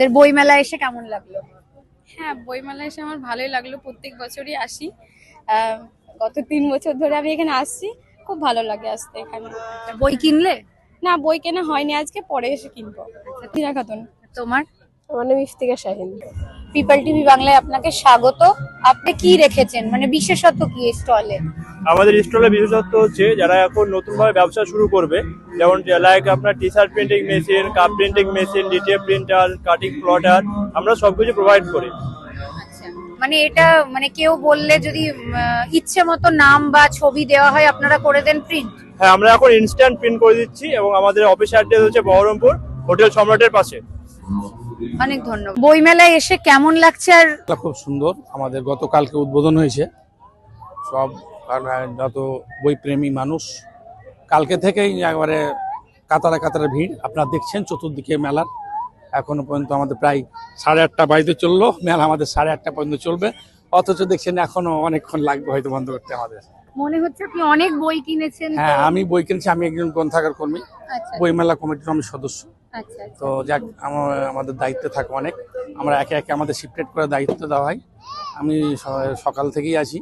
এর বই মেলা এসে কেমন লাগল? হ্যাঁ বইমেলা এসে আমার ভালোই লাগল। প্রত্যেক বছরই আসি। আহ, গত তিন বছর ধরে আমি এখানে আসছি। খুব ভালো লাগে আসতে এখানে। বই কিনলে? না বই কেনা হয়নি আজকে পরে এসে কিনবো। টিনা খাতুন তোমার? আমার নাম ইফতিকা শাহিন। পিপল টিভি বাংলায় আপনাকে স্বাগত। আপনি কি রেখেছেন? মানে বিশেষত কি স্টলে আমাদের স্টলের বিশেষত্ব হচ্ছে যারা এখন নতুনভাবে ব্যবসা শুরু করবে যেমন লাইক আপনার T shirt printing machine cup printing machine DTF printer cutting plotter আমরা সবকিছু প্রোভাইড করি। মানে এটা মানে কেউ বললে যদি ইচ্ছে মতো নাম বা ছবি দেওয়া হয় আপনারা করে দেন প্রিন্ট হ্যাঁ আমরা এখন ইনস্ট্যান্ট প্রিন্ট করে দিচ্ছি এবং আমাদের অফিস অ্যাড্রেস হচ্ছে বহরমপুর হোটেল সম্রাটের পাশে। অনেক ধন্যবাদ। বই মেলায় এসে কেমন লাগছে আর খুব সুন্দর। আমাদের গতকালকে উদ্বোধন হয়েছে। সব যত বইপ্রেমী মানুষ। কালকে থেকেই একবারে কাতারে কাতারে ভিড়। আপনারা দেখছেন চতুর্দিকে মেলার। এখনও পর্যন্ত আমাদের প্রায় সাড়ে আটটা বাড়িতে চলল। মেলা আমাদের সাড়ে আটটা পর্যন্ত চলবে। অথচ দেখছেন এখনও অনেকক্ষণ লাগবে হয়তো বন্ধ করতে আমাদের। মনে হচ্ছে আপনি অনেক বই কিনেছেন হ্যাঁ আমি বই কিনেছি। আমি একজন গ্রন্থাগার কর্মী। বইমেলা কমিটির আমি সদস্য। আচ্ছা আচ্ছা। তো যাক আমাদের দায়িত্বে থাকে অনেক। আমরা একে একে আমাদের শিফটেড করে দায়িত্ব দেওয়া হয়। আমি সকাল থেকেই আছি।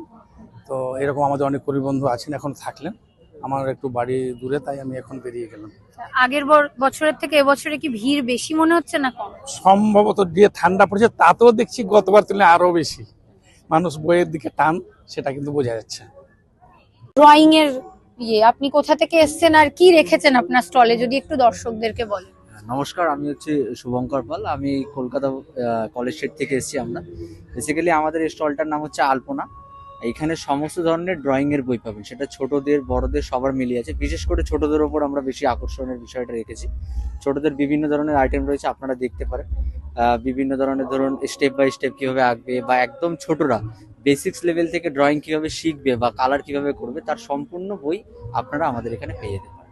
তো এরকম আমাদের অনেক পরিবন্ধু আছেন এখন থাকলেন। আমার একটু বাড়ি দূরে তাই আমি এখন বেরিয়ে গেলাম। আগের বছরের থেকে এবছরে কি ভিড় বেশি মনে হচ্ছে না কম? সম্ভবত যে ঠান্ডা পড়েছে তাতেও দেখছি গতবার তুলনায় আরও বেশি। মানুষ বইয়ের দিকে টান সেটা কিন্তু বোঝা যাচ্ছে। ড্রয়িং এর ইয়ে আপনি কোথা থেকে এসেছেন আর কি রেখেছেন আপনার স্টলে যদি একটু দর্শকদেরকে বলেন। নমস্কার, আমি হচ্ছে শুভঙ্কর পাল। আমি কলকাতা কলেজ স্ট্রিট থেকে এসেছি আমরা। বেসিক্যালি আমাদের এই স্টলটার নাম হচ্ছে আলপনা। এখানে সমস্ত ধরনের ড্রয়িংয়ের বই পাবেন। সেটা ছোটদের, বড়দের সবার মিলিয়ে আছে। বিশেষ করে ছোটদের ওপর আমরা বেশি আকর্ষণের বিষয়টা রেখেছি। ছোটদের বিভিন্ন ধরনের আইটেম রয়েছে, আপনারা দেখতে পারেন। বিভিন্ন ধরনের ধরুন স্টেপ বাই স্টেপ কীভাবে আঁকবে বা একদম ছোটরা বেসিক্স লেভেল থেকে ড্রয়িং কীভাবে শিখবে বা কালার কীভাবে করবে, তার সম্পূর্ণ বই আপনারা আমাদের এখানে পেয়ে যেতে পারেন।